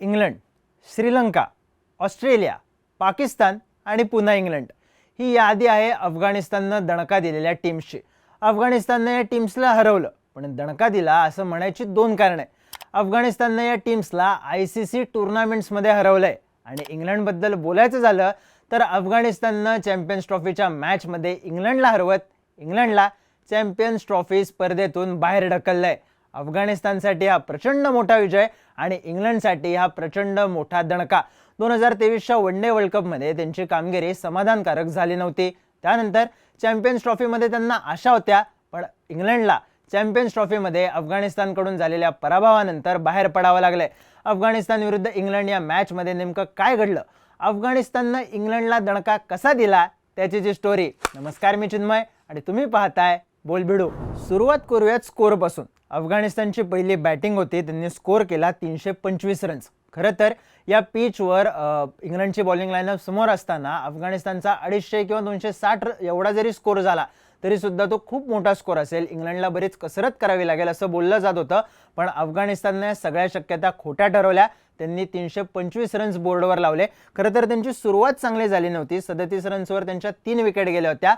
England Sri Lanka Australia Pakistan आणि पुन्हा England. ही यादी आहे अफगाणिस्ताननं दणका दिलेल्या टीम्सची. अफगाणिस्ताननं या टीम्सला हरवलं पण दणका दिला असं म्हणायची दोन कारणं आहे अफगाणिस्ताननं या टीम्सला आय सी सी टुर्नामेंट्समध्ये हरवलंय आणि इंग्लंडबद्दल बोलायचं झालं तर अफगाणिस्ताननं चॅम्पियन्स ट्रॉफीच्या मॅचमध्ये इंग्लंडला हरवत इंग्लंडला चॅम्पियन्स ट्रॉफी स्पर्धेतून बाहेर ढकललं आहे अफगाणिस्तानसाठी हा प्रचंड मोठा विजय आणि इंग्लंडसाठी हा प्रचंड मोठा दणका. दोन हजार तेवीसच्या वन डे वर्ल्ड कपमध्ये त्यांची कामगिरी समाधानकारक झाली नव्हती. त्यानंतर चॅम्पियन्स ट्रॉफीमध्ये त्यांना आशा होत्या पण इंग्लंडला चॅम्पियन्स ट्रॉफीमध्ये अफगाणिस्तानकडून झालेल्या पराभवानंतर बाहेर पडावं लागलंय. अफगाणिस्तान विरुद्ध इंग्लंड या मॅचमध्ये नेमकं काय घडलं? अफगाणिस्ताननं इंग्लंडला दणका कसा दिला? त्याची जी स्टोरी नमस्कार मी चिन्मय आणि तुम्ही पाहताय बोलबिडो सुरुवात करूयात स्कोरपासून. अफगाणिस्तानची पहिली बॅटिंग होती. त्यांनी स्कोर केला तीनशे पंचवीस रन्स खरं तर या पिचवर इंग्लंडची बॉलिंग लाईनअप समोर असताना अफगाणिस्तानचा अडीचशे किंवा दोनशे साठ एवढा जरी स्कोर झाला तरीसुद्धा तो खूप मोठा स्कोर असेल. इंग्लंडला बरीच कसरत करावी लागेल असं बोललं जात होतं. पण अफगाणिस्तानने सगळ्या शक्यता खोट्या ठरवल्या. त्यांनी तीनशे पंचवीस रन्स बोर्डवर लावले. खरं तर त्यांची सुरुवात चांगली झाली नव्हती. सदतीस रन्सवर त्यांच्या तीन विकेट गेल्या होत्या.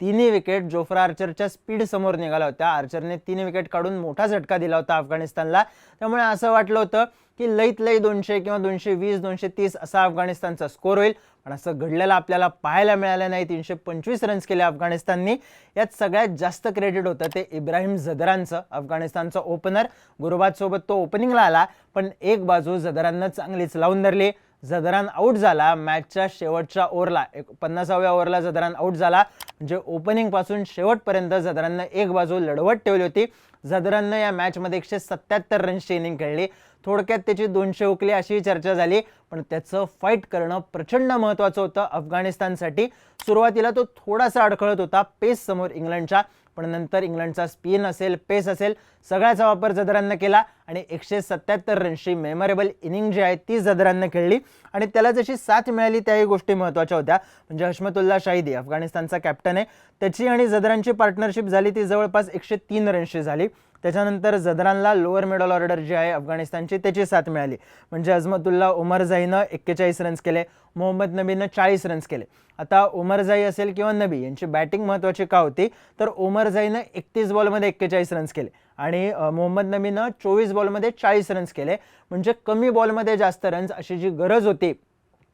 तिन्ही विकेट जोफ्रा आर्चरच्या स्पीड समोर निघाल्या होत्या. आर्चरने तीन विकेट काढून मोठा झटका दिला होता अफगाणिस्तानला. त्यामुळे असं वाटलं होतं की लईत लई दोनशे किंवा दोनशे वीस दोनशे तीस असा अफगाणिस्तानचा स्कोर होईल. पण असं घडलेलं आपल्याला पाहायला मिळालं नाही. तीनशे पंचवीस रन्स केले अफगाणिस्ताननी. यात सगळ्यात जास्त क्रेडिट होतं ते इब्राहिम जदरांचं अफगाणिस्तानचा ओपनर गुरुबादसोबत तो ओपनिंगला आला पण एक बाजू जदरांना चांगलीच लावून धरली. जदरान आऊट झाला मॅचच्या शेवटच्या ओव्हरला एक पन्नासाव्या ओव्हरला जदरान आऊट झाला. म्हणजे ओपनिंगपासून शेवटपर्यंत जदरांना एक बाजू लढवत ठेवली होती. झदरननं या मॅचमध्ये एकशे सत्याहत्तर रन्सची इनिंग खेळली. थोडक्यात त्याची दोनशे उकली अशी चर्चा झाली. पण त्याचं फाईट करणं प्रचंड महत्त्वाचं होतं अफगाणिस्तानसाठी. सुरुवातीला तो थोडासा अडखळत होता. पेस समोर इंग्लंडच्या. पण नंतर इंग्लंडचा स्पिन असेल पेस असेल सगळ्याचा वापर जदरांना केला आणि एकशे सत्याहत्तर रन्सची मेमोरेबल इनिंग जी आहे ती जदरांना खेळली. आणि त्याला जशी साथ मिळाली त्याही गोष्टी महत्त्वाच्या होत्या. म्हणजे हशमतुल्ला शाहिदी अफगाणिस्तानचा कॅप्टन आहे. त्याची आणि जदरांची पार्टनरशिप झाली ती जवळपास एकशे तीन रन्सची झाली. त्याच्यानंतर जदरानला लोअर मिडल ऑर्डर जी आहे अफगाणिस्तानची त्याची साथ मिळाली. म्हणजे अजमतुल्ला उमरझाईनं एक्केचाळीस रन्स केले मोहम्मद नबीनं चाळीस रन्स केले. आता उमरझाई असेल किंवा नबी यांची बॅटिंग महत्त्वाची का होती? तर उमरझाईनं एकतीस बॉलमध्ये एक्केचाळीस रन्स केले आणि मोहम्मद नबीनं चोवीस बॉलमध्ये चाळीस रन्स केले. म्हणजे कमी बॉलमध्ये जास्त रन्स अशी जी गरज होती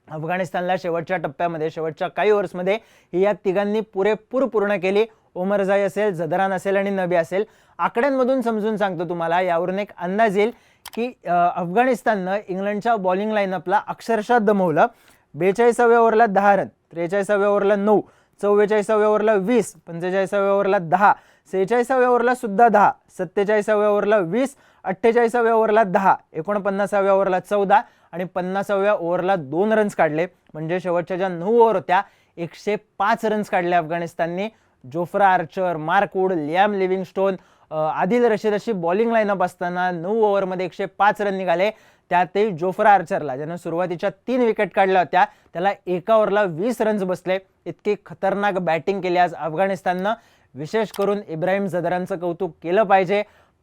अफगाणिस्तानला शेवटच्या टप्प्यामध्ये शेवटच्या काही ओव्हर्समध्ये ही या तिघांनी पुरेपूर पूर्ण केली. ओमरजाई असेल जदरान असेल आणि नबी असेल आकड्यांमधून समजून सांगतो तुम्हाला यावरून एक अंदाज येईल की अफगाणिस्ताननं इंग्लंडच्या बॉलिंग लाईनअपला अक्षरशः दमवलं. बेचाळीसाव्या ओव्हरला दहा रन त्रेचाळीसाव्या ओव्हरला नऊ चव्वेचाळीसाव्या ओव्हरला वीस पंचेचाळीसाव्या ओव्हरला दहा सेहेचाळीसाव्या ओव्हरला सुद्धा दहा सत्तेचाळीसाव्या ओव्हरला वीस अठ्ठेचाळीसाव्या ओव्हरला दहा एकोणपन्नासाव्या ओव्हरला चौदा आणि पन्नासाव्या ओव्हरला दोन रन्स काढले. म्हणजे शेवटच्या ज्या नऊ ओव्हर होत्या एकशे पाच रन्स काढले अफगाणिस्तानने. Jofra Archer Mark Wood Liam Livingstone Adil Rashid अशी बॉलिंग लाईनअप असताना नऊ ओव्हरमध्ये एकशे पाच रन निघाले. त्यातही जोफ्रा आर्चरला ज्यानं सुरुवातीच्या तीन विकेट काढल्या होत्या त्याला एका ओव्हरला वीस रन्स बसले. इतकी खतरनाक बॅटिंग केली आज अफगाणिस्ताननं. विशेष करून इब्राहिम जदरांचं कौतुक केलं पाहिजे.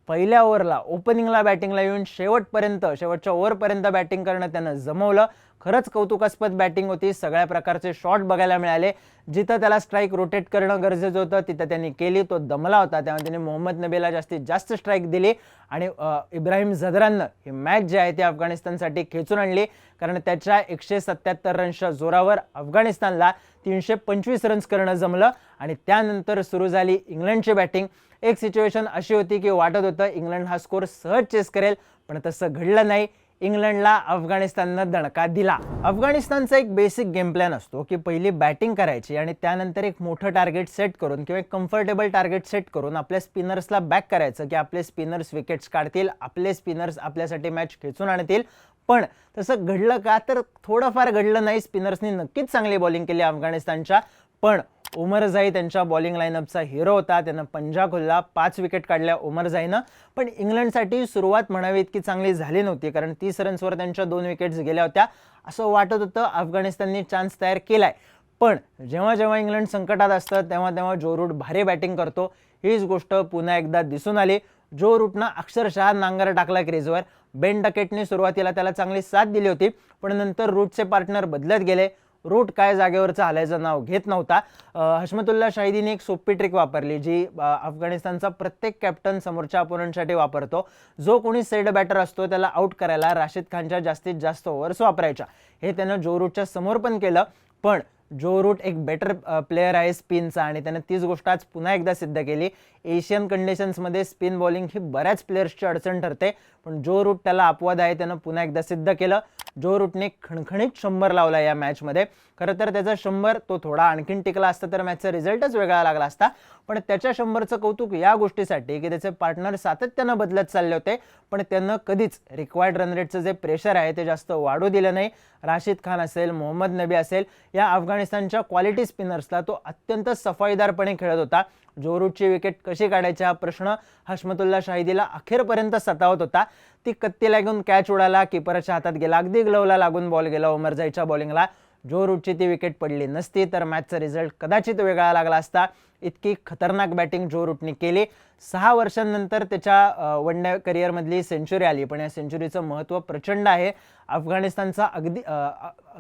पहिल्या ओव्हरला ओपनिंगला बॅटिंगला येऊन शेवटपर्यंत शेवटच्या ओव्हरपर्यंत बॅटिंग करणं त्यानं जमवलं. खरंच कौतुकास्पद बॅटिंग होती. सगळ्या प्रकारचे शॉट बघायला मिळाले. जिथं त्याला स्ट्राईक रोटेट करणं गरजेचं होतं तिथं त्यांनी केली. तो दमला होता. त्यामुळे त्यांनी मोहम्मद नबीला जास्तीत जास्त स्ट्राईक दिली. आणि इब्राहिम झदरानं ही मॅच जी आहे ती अफगाणिस्तानसाठी खेचून आणली. कारण त्याच्या एकशे सत्याहत्तर रन्सच्या जोरावर अफगाणिस्तानला तीनशे पंचवीस रन्स करणं जमलं. आणि त्यानंतर सुरू झाली इंग्लंडची बॅटिंग एक सिच्युएशन अशी होती की वाटत होतं इंग्लंड हा स्कोर सहज चेस करेल. पण तसं घडलं नाही. इंग्लंडला अफगाणिस्ताननं दणका दिला. अफगाणिस्तानचा एक बेसिक गेम प्लॅन असतो की पहिली बॅटिंग करायची आणि त्यानंतर एक मोठं टार्गेट सेट करून किंवा एक कम्फर्टेबल टार्गेट सेट करून आपल्या स्पिनर्सला बॅक करायचं की आपले स्पिनर्स विकेट्स काढतील आपले स्पिनर्स आपल्यासाठी मॅच खेचून आणतील. पण तसं घडलं का? तर थोडंफार घडलं नाही. स्पिनर्सनी नक्कीच चांगली बॉलिंग केली अफगाणिस्तानच्या. पण उमरजाई त्यांच्या बॉलिंग लाईनअपचा हिरो होता. त्यानं पंजा पाच विकेट काढल्या उमरजाईनं पण इंग्लंडसाठी सुरुवात म्हणावी इतकी चांगली झाली नव्हती कारण तीस रन्सवर त्यांच्या दोन विकेट्स गेल्या होत्या. असं वाटत होतं अफगाणिस्तानने चान्स तयार केलाय. पण जेव्हा जेव्हा इंग्लंड संकटात असतं तेव्हा तेव्हा जो रूट भारी बॅटिंग करतो हीच गोष्ट पुन्हा एकदा दिसून आली. जो रूटनं अक्षरशः नांगर टाकला क्रीजवर बेन डकेटने सुरुवातीला त्याला चांगली साथ दिली होती पण नंतर रूटचे पार्टनर बदलत गेले. रूट काय जागेवरचं हालायचं नाव घेत नव्हता. हशमतुल्ला शाहिदीने एक सोपी ट्रिक वापरली जी अफगाणिस्तानचा प्रत्येक कॅप्टन समोरच्या अपोनंटसाठी वापरतो. जो कोणी सेड बॅटर असतो त्याला आउट करायला राशिद खानच्या जास्तीत जास्त ओव्हर्स वापरायच्या. हे त्यानं जो रूटच्या समोर पण केलं पण जो रूट एक बेटर प्लेअर आहे स्पिनचा आणि त्यानं तीच गोष्ट आज पुन्हा एकदा सिद्ध केली. एशियन कंडिशन्समध्ये स्पिन बॉलिंग ही बऱ्याच प्लेयर्सची अडचण ठरते पण जो रूट त्याला अपवाद आहे त्यानं पुन्हा एकदा सिद्ध केलं. जो रूटने खणखणीत शंभर लावला या मॅचमध्ये खरं तर त्याचा शंभर तो थोडा आणखीन टिकला असता तर मॅचचा रिझल्टच वेगळा लागला असता. पण त्याच्या शंभरचं कौतुक या गोष्टीसाठी की त्याचे पार्टनर सातत्यानं बदलत चालले होते. पण त्यांना कधीच रिक्वायर्ड रन रेटचं जे प्रेशर आहे ते जास्त वाढू दिलं नाही. राशिद खान असेल मोहम्मद नबी असेल या अफगाणिस्तानच्या क्वालिटी स्पिनर्सला तो अत्यंत सफाईदारपणे खेळत होता. जोरूटची विकेट कशी काढायची हा प्रश्न हशमतुल्ला शाहिदीला अखेरपर्यंत सतावत होता. ती कत्ती घेऊन कॅच उडाला किपरच्या हातात गेला अगदी ग्लवला लागून बॉल गेला ओमरजाईच्या बॉलिंगला जो रूटची ती विकेट पडली नसती तर मॅचचा रिझल्ट कदाचित वेगळा लागला असता. इतकी खतरनाक बॅटिंग जो रूटने केली. सहा वर्षांनंतर त्याच्या वन डे करिअरमधली सेंचुरी आली. पण या सेंचुरीचं महत्त्व प्रचंड आहे. अफगाणिस्तानचा अगदी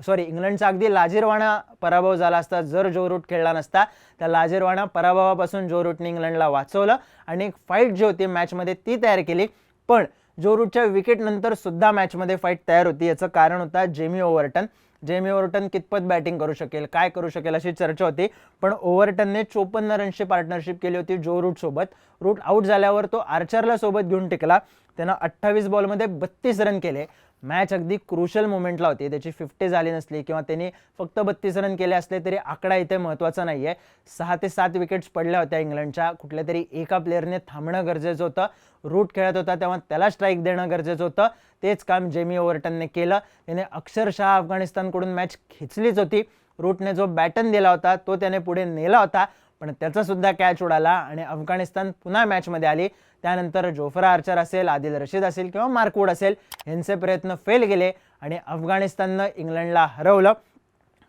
सॉरी इंग्लंडचा अगदी लाजीरवाणा पराभव झाला असता जर जो रूट खेळला नसता त्या लाजीरवाणा पराभवापासून जो रूटने इंग्लंडला वाचवलं आणि एक फाईट जी होती मॅचमध्ये ती तयार केली. पण जो रूटच्या विकेटनंतर सुद्धा मॅचमध्ये फाईट तयार होती याचं कारण होता जेमी ओव्हरटन. जेमी ओव्हरटन कितपत बॅटिंग करू शकेल काय करू शकेल अशी चर्चा होती. पण ओव्हरटनने चोपन्न रनची पार्टनरशिप केली होती जो रूट सोबत. रूट आऊट झाल्यावर तो आर्चरला सोबत घेऊन टिकला. त्यानं अठ्ठावीस बॉलमध्ये बत्तीस रन केले. मॅच अगदी क्रुशल मोमेंटला होती. त्याची फिफ्टी झाली नसली किंवा त्यांनी फक्त बत्तीस रन केले असले तरी आकडा इथे महत्त्वाचा नाही आहे सहा ते सात विकेट्स पडल्या होत्या इंग्लंडच्या. कुठल्या तरी एका प्लेअरने थांबणं गरजेचं होतं. रूट खेळत होता तेव्हा त्याला स्ट्राईक देणं गरजेचं होतं. तेच काम जेमी ओव्हरटनने केलं. त्याने अक्षरशः अफगाणिस्तानकडून मॅच खेचलीच होती. रूटने जो बॅटन दिला होता तो त्याने पुढे नेला होता. पण त्याचासुद्धा कॅच उडाला आणि अफगाणिस्तान पुन्हा मॅचमध्ये आली. त्यानंतर जोफ्रा आर्चर असेल आदिल रशीद असेल किंवा मार्कवूड असेल यांचे प्रयत्न फेल गेले आणि अफगाणिस्ताननं इंग्लंडला हरवलं.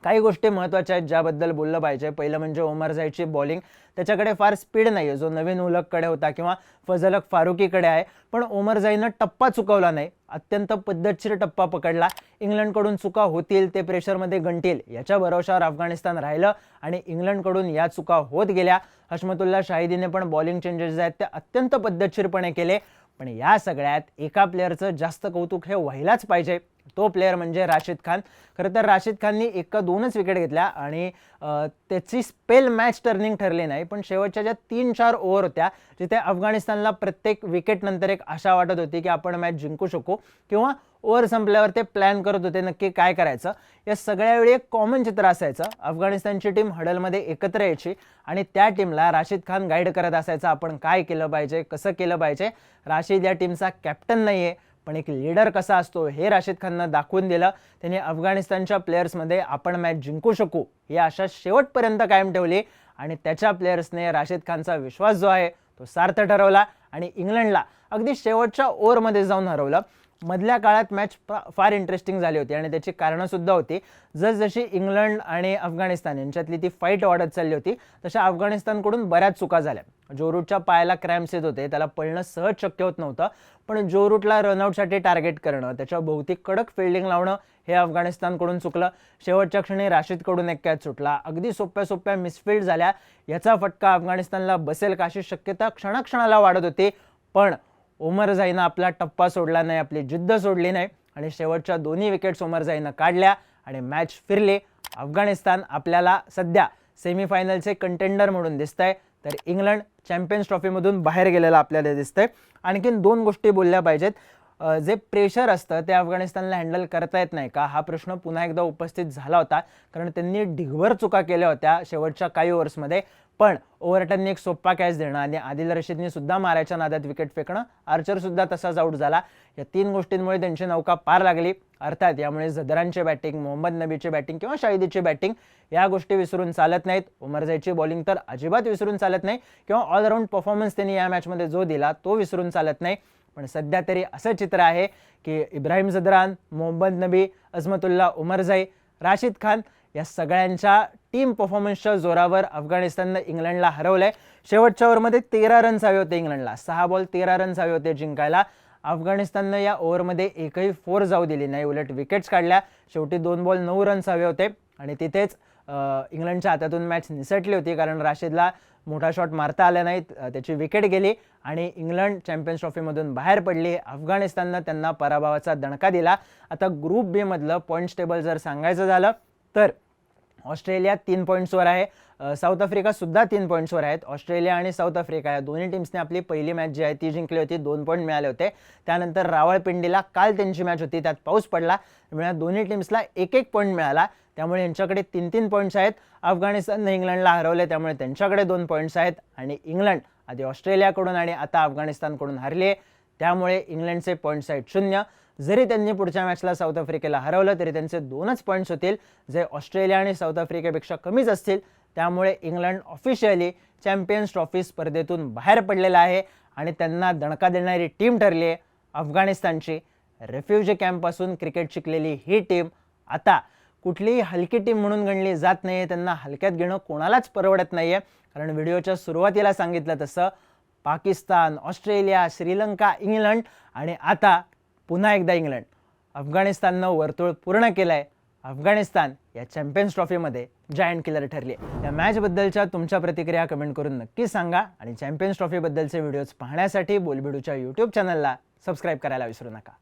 काही गोष्टी महत्त्वाच्या आहेत ज्याबद्दल बोललं पाहिजे. पहिलं म्हणजे ओमर झाईची बॉलिंग त्याच्याकडे फार स्पीड नाही आहे जो नवीन उलककडे होता किंवा फजलक फारुकीकडे आहे. पण ओमर झाईनं टप्पा चुकवला नाही. अत्यंत पद्धतशीर टप्पा पकडला. इंग्लंडकडून चुका होतील ते प्रेशरमध्ये गंटील. याच्या भरोशावर अफगाणिस्तान राहिलं आणि इंग्लंडकडून या चुका होत गेल्या. हशमतुल्ला शाहिदीने पण बॉलिंग चेंजेस आहेत ते अत्यंत पद्धतशीरपणे केले. पण या सगळ्यात एका प्लेअरचं जास्त कौतुक हे व्हायलाच पाहिजे. तो प्लेअर म्हणजे राशिद खान. खरं तर राशिद खाननी एका दोनच विकेट घेतल्या आणि त्याची स्पेल मॅच टर्निंग ठरली नाही पण शेवटच्या ज्या तीन चार ओव्हर होत्या जिथे अफगाणिस्तानला प्रत्येक विकेट नंतर एक आशा वाटत होती की आपण मॅच जिंकू शकू किंवा ओव्हर संपल्यावर ते प्लॅन करत होते नक्की काय करायचं. या सगळ्या वेळी एक कॉमन चित्र असायचं अफगाणिस्तानची टीम हडलमध्ये एकत्र यायची आणि त्या टीमला राशिद खान गाईड करत असायचं आपण काय केलं पाहिजे कसं केलं पाहिजे. राशिद या टीमचा कॅप्टन नाही आहे पण एक लीडर कसा असतो हे राशिद खाननं दाखवून दिलं. त्यांनी अफगाणिस्तानच्या प्लेयर्समध्ये आपण मॅच जिंकू शकू ही आशा शेवटपर्यंत कायम ठेवली. आणि त्याच्या प्लेयर्सने राशिद खानचा विश्वास जो आहे तो सार्थ ठरवला आणि इंग्लंडला अगदी शेवटच्या ओव्हरमध्ये जाऊन हरवलं. मधल्या काळात मॅच फार इंटरेस्टिंग झाली होती आणि त्याची कारणंसुद्धा होती. जसजशी इंग्लंड आणि अफगाणिस्तान यांच्यातली ती फाईट वाढत चालली होती तशा अफगाणिस्तानकडून बऱ्याच चुका झाल्या. जोरूटच्या पायाला क्रॅम्प्स येत होते त्याला पळणं सहज शक्य होत नव्हतं पण जोरूटला रनआउटसाठी टार्गेट करणं त्याच्या भोवती कडक फिल्डिंग लावणं हे अफगाणिस्तानकडून चुकलं. शेवटच्या क्षणी राशीदकडून एक कॅच सुटला. अगदी सोप्या सोप्या मिसफिल्ड झाल्या. याचा फटका अफगाणिस्तानला बसेल का अशी शक्यता क्षणाक्षणाला वाढत होती पण ओमर जाईनं आपला टप्पा सोडला नाही आपली जिद्द सोडली नाही आणि शेवटच्या दोन्ही विकेट्स ओमर जाईनं काढल्या आणि मॅच फिरली. अफगाणिस्तान आपल्याला सध्या सेमीफायनलचे कंटेंडर म्हणून दिसत आहे तर इंग्लंड चॅम्पियन्स ट्रॉफीमधून बाहेर गेलेलं आपल्याला दिसतंय. आणखीन दोन गोष्टी बोलल्या पाहिजेत. जे प्रेशर असतं ते अफगाणिस्तानला हँडल करता येत नाही का? हा प्रश्न पुन्हा एकदा उपस्थित झाला होता. कारण त्यांनी ढिगभर चुका केल्या होत्या शेवटच्या काही ओव्हर्समध्ये पण ओव्हरटनने एक सोप्पा कॅच देणं आणि आदिल रशीदने सुद्धा मारायच्या नादात विकेट फेकणं. आर्चर सुद्धा तसाच आऊट झाला. या तीन गोष्टींमुळे त्यांची नौका पार लागली. अर्थात यामुळे झदरांची बॅटिंग मोहम्मद नबीची बॅटिंग किंवा शाहिदीची बॅटिंग या गोष्टी विसरून चालत नाहीत. उमरजाईची बॉलिंग तर अजिबात विसरून चालत नाही. किंवा ऑलराऊंड परफॉर्मन्स त्यांनी या मॅचमध्ये जो दिला तो विसरून चालत नाही. पण सध्या तरी असं चित्र आहे की इब्राहिम जदरान मोहम्मद नबी अजमतुल्ला उमरझाई राशिद खान या सगळ्यांच्या टीम परफॉर्मन्सच्या जोरावर अफगाणिस्ताननं इंग्लंडला हरवलंय. शेवटच्या ओव्हरमध्ये तेरा रन्स हवे होते इंग्लंडला. सहा बॉल तेरा रन्स हवे होते जिंकायला. अफगाणिस्ताननं या ओव्हरमध्ये एकही फोर जाऊ दिली नाही. उलट विकेट्स काढल्या. शेवटी दोन बॉल नऊ रन्स हवे होते. आणि तिथेच इंग्लंडच्या हातातून मॅच निसटली होती कारण राशिदला मोठा शॉट मारता आला नाही. त्याची विकेट गेली आणि इंग्लंड चॅम्पियन्स ट्रॉफीमधून बाहेर पडली. अफगाणिस्ताननं त्यांना पराभवाचा दणका दिला. आता ग्रुप बीमधलं पॉईंट्स टेबल जर सांगायचं झालं तर ऑस्ट्रेलिया तीन पॉईंट्सवर आहे. साऊथ आफ्रिकासुद्धा तीन पॉईंट्सवर आहेत. ऑस्ट्रेलिया आणि साऊथ आफ्रिका या दोन्ही टीम्सने आपली पहिली मॅच जी आहे ती जिंकली होती. दोन पॉईंट मिळाले होते. त्यानंतर रावळपिंडीला काल त्यांची मॅच होती. त्यात पाऊस पडला. त्यामुळे दोन्ही टीम्सला एक एक पॉईंट मिळाला. त्यामुळे यांच्याकडे तीन तीन पॉईंट्स आहेत अफगाणिस्तानने इंग्लंडला हरवले त्यामुळे त्यांच्याकडे दोन पॉईंट्स आहेत. आणि इंग्लंड आधी ऑस्ट्रेलियाकडून आणि आता अफगाणिस्तानकडून हरली. आहे त्यामुळे इंग्लंडचे पॉईंट्स आहेत शून्य. जरी त्यांनी पुढच्या मॅचला साऊथ आफ्रिकेला हरवलं तरी त्यांचे दोनच पॉईंट्स होतील. जे ऑस्ट्रेलिया आणि साऊथ आफ्रिकेपेक्षा कमीच असतील. त्यामुळे इंग्लंड ऑफिशियली चॅम्पियन्स ट्रॉफी स्पर्धेतून बाहेर पडलेला आहे. आणि त्यांना दणका देणारी टीम ठरली आहे अफगाणिस्तानची. रेफ्युजी कॅम्पपासून क्रिकेट शिकलेली ही टीम आता कुठलीही हलकी टीम म्हणून गणली जात नाही त्यांना हलक्यात घेणं कोणालाच परवडत नाही आहे कारण व्हिडिओच्या सुरुवातीला सांगितलं तसं पाकिस्तान ऑस्ट्रेलिया श्रीलंका इंग्लंड आणि आता पुन्हा एकदा इंग्लंड. अफगाणिस्ताननं वर्तुळ पूर्ण केलं आहे अफगाणिस्तान या चॅम्पियन्स ट्रॉफीमध्ये जायंट किलर ठरली आहे या मॅचबद्दलच्या तुमच्या प्रतिक्रिया कमेंट करून नक्की सांगा आणि चॅम्पियन्स ट्रॉफीबद्दलचे व्हिडिओज पाहण्यासाठी बोलबिडूच्या यूट्यूब चॅनलला सबस्क्राईब करायला विसरू नका.